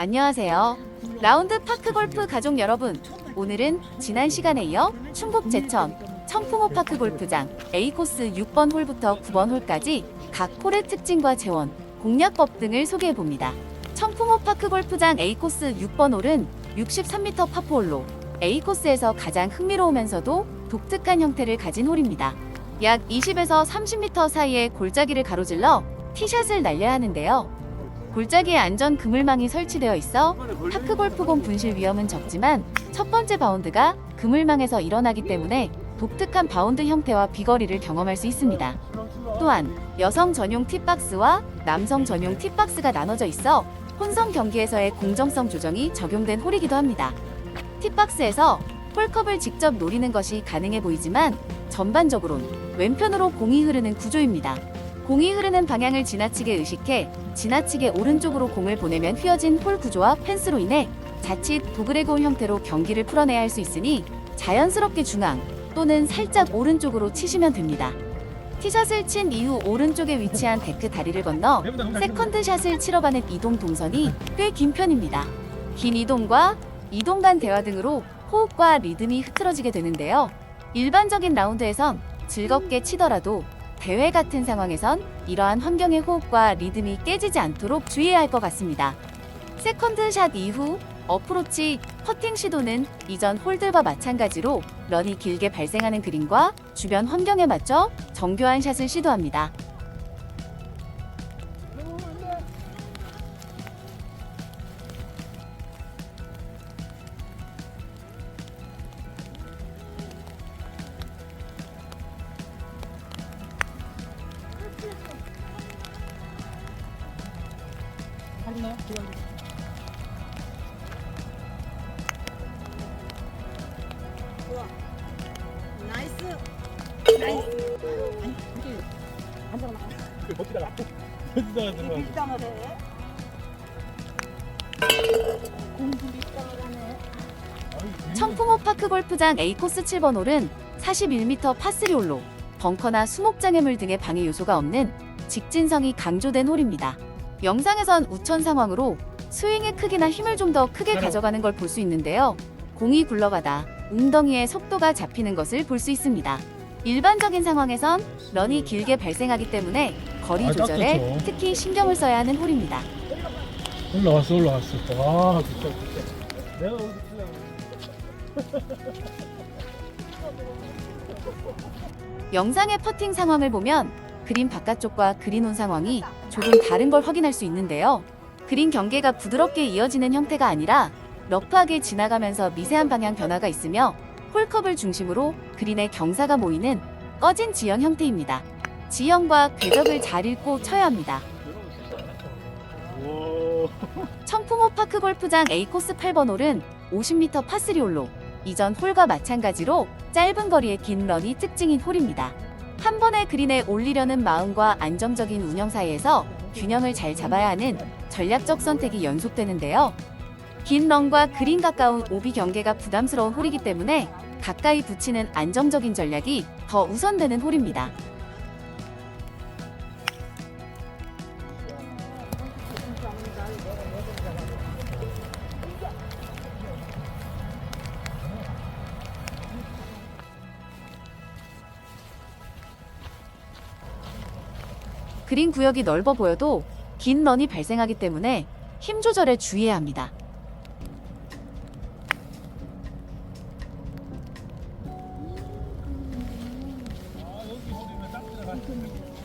안녕하세요. 라운드 파크 골프 가족 여러분. 오늘은 지난 시간에 이어 충북 제천 청풍호 파크 골프장 A 코스 6번 홀부터 9번 홀까지 각 홀의 특징과 재원, 공략법 등을 소개해 봅니다. 청풍호 파크 골프장 A 코스 6번 홀은 63m 파포홀로 A 코스에서 가장 흥미로우면서도 독특한 형태를 가진 홀입니다. 약 20에서 30m 사이의 골짜기를 가로질러 티샷을 날려야 하는데요. 골짜기에 안전 그물망이 설치되어 있어 파크 골프공 분실 위험은 적지만 첫 번째 바운드가 그물망에서 일어나기 때문에 독특한 바운드 형태와 비거리를 경험할 수 있습니다. 또한 여성 전용 팁박스와 남성 전용 팁박스가 나눠져 있어 혼성 경기에서의 공정성 조정이 적용된 홀이기도 합니다. 팁박스에서 홀컵을 직접 노리는 것이 가능해 보이지만 전반적으론 왼편으로 공이 흐르는 구조입니다. 공이 흐르는 방향을 지나치게 의식해 지나치게 오른쪽으로 공을 보내면 휘어진 홀 구조와 펜스로 인해 자칫 도그레곤 형태로 경기를 풀어내야 할 수 있으니 자연스럽게 중앙 또는 살짝 오른쪽으로 치시면 됩니다. 티샷을 친 이후 오른쪽에 위치한 데크 다리를 건너 세컨드 샷을 치러 가는 이동 동선이 꽤 긴 편입니다. 긴 이동과 이동 간 대화 등으로 호흡과 리듬이 흐트러지게 되는데요. 일반적인 라운드에선 즐겁게 치더라도 대회 같은 상황에선 이러한 환경의 호흡과 리듬이 깨지지 않도록 주의해야 할 것 같습니다. 세컨드 샷 이후 어프로치, 퍼팅 시도는 이전 홀들과 마찬가지로 런이 길게 발생하는 그림과 주변 환경에 맞춰 정교한 샷을 시도합니다. 할리나요? 지금 좋아. 나이스. 나이스. 아니, 이게 안 들어가. 버티다가 버티다가 들어가 해. 따라가네. 청풍호 파크 골프장 A 코스 7번 홀은 41m 파3 홀로 벙커나 수목장애물 등의 방해 요소가 없는 직진성이 강조된 홀입니다. 영상에선 우천 상황으로 스윙의 크기나 힘을 좀 더 크게 가져가는 걸 볼 수 있는데요. 공이 굴러가다 웅덩이의 속도가 잡히는 것을 볼 수 있습니다. 일반적인 상황에선 런이 길게 발생하기 때문에 거리 아, 딱 조절에 좋죠. 특히 신경을 써야 하는 홀입니다. 올라왔어 올라왔어 아 진짜 진짜 내가 어디 영상의 퍼팅 상황을 보면 그린 바깥쪽과 그린 온 상황이 조금 다른 걸 확인할 수 있는데요. 그린 경계가 부드럽게 이어지는 형태가 아니라 러프하게 지나가면서 미세한 방향 변화가 있으며 홀컵을 중심으로 그린의 경사가 모이는 꺼진 지형 형태입니다. 지형과 궤적을 잘 읽고 쳐야 합니다. 오 청풍호 파크 골프장 A 코스 8번 홀은 50m 파3 홀로 이전 홀과 마찬가지로 짧은 거리의 긴 런이 특징인 홀입니다. 한 번에 그린에 올리려는 마음과 안정적인 운영 사이에서 균형을 잘 잡아야 하는 전략적 선택이 연속되는데요. 긴 런과 그린 가까운 오비 경계가 부담스러운 홀이기 때문에 가까이 붙이는 안정적인 전략이 더 우선되는 홀입니다. 그린 구역이 넓어 보여도 긴 런이 발생하기 때문에 힘 조절에 주의해야 합니다. 얘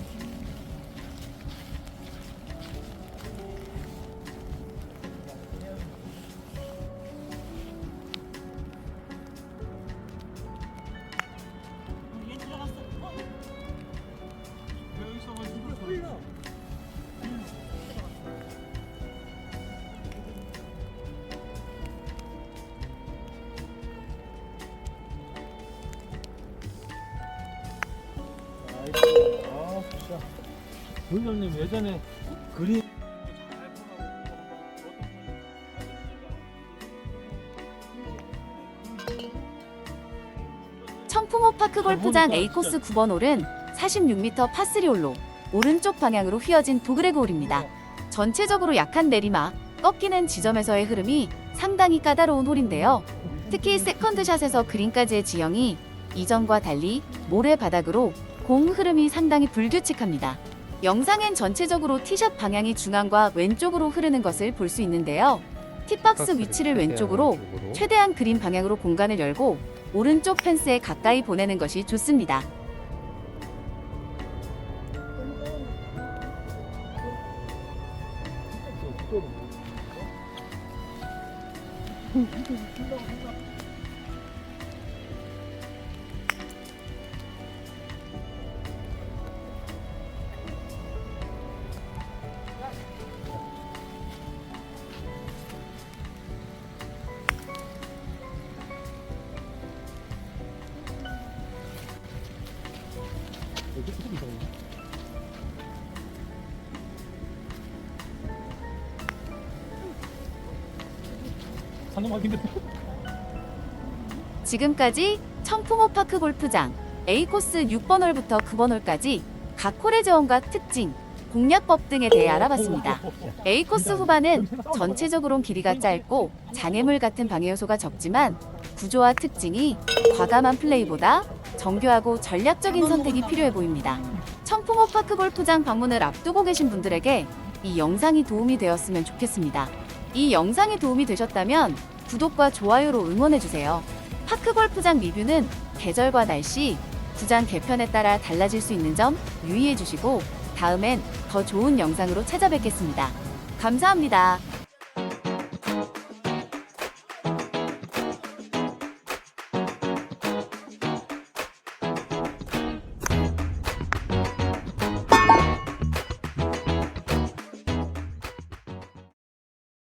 진짜 부장님 예전에 그림 청풍호 파크 골프장 A 코스 9번 홀은 46m 파3 홀로 오른쪽 방향으로 휘어진 도그레그 홀입니다. 전체적으로 약한 내리막, 꺾이는 지점에서의 흐름이 상당히 까다로운 홀인데요. 특히 세컨드샷에서 그린까지의 지형이 이전과 달리 모래바닥으로 공 흐름이 상당히 불규칙합니다. 영상엔 전체적으로 티샷 방향이 중앙과 왼쪽으로 흐르는 것을 볼 수 있는데요. 티박스 위치를 왼쪽으로 최대한 그린 방향으로 공간을 열고 오른쪽 펜스에 가까이 보내는 것이 좋습니다. 상nom하긴데 지금까지 청풍호 파크 골프장 A코스 6번 홀부터 9번 홀까지 각 홀의 저원과 특징, 공략법 등에 대해 알아봤습니다. A코스 후반은 전체적으로 길이가 짧고 장애물 같은 방해 요소가 적지만 구조와 특징이 과감한 플레이보다 정교하고 전략적인 선택이 필요해 보입니다. 청풍호 파크 골프장 방문을 앞두고 계신 분들에게 이 영상이 도움이 되었으면 좋겠습니다. 이 영상이 도움이 되셨다면 구독과 좋아요로 응원해주세요. 파크 골프장 리뷰는 계절과 날씨, 구장 개편에 따라 달라질 수 있는 점 유의해 주시고 다음엔 더 좋은 영상으로 찾아뵙겠습니다. 감사합니다.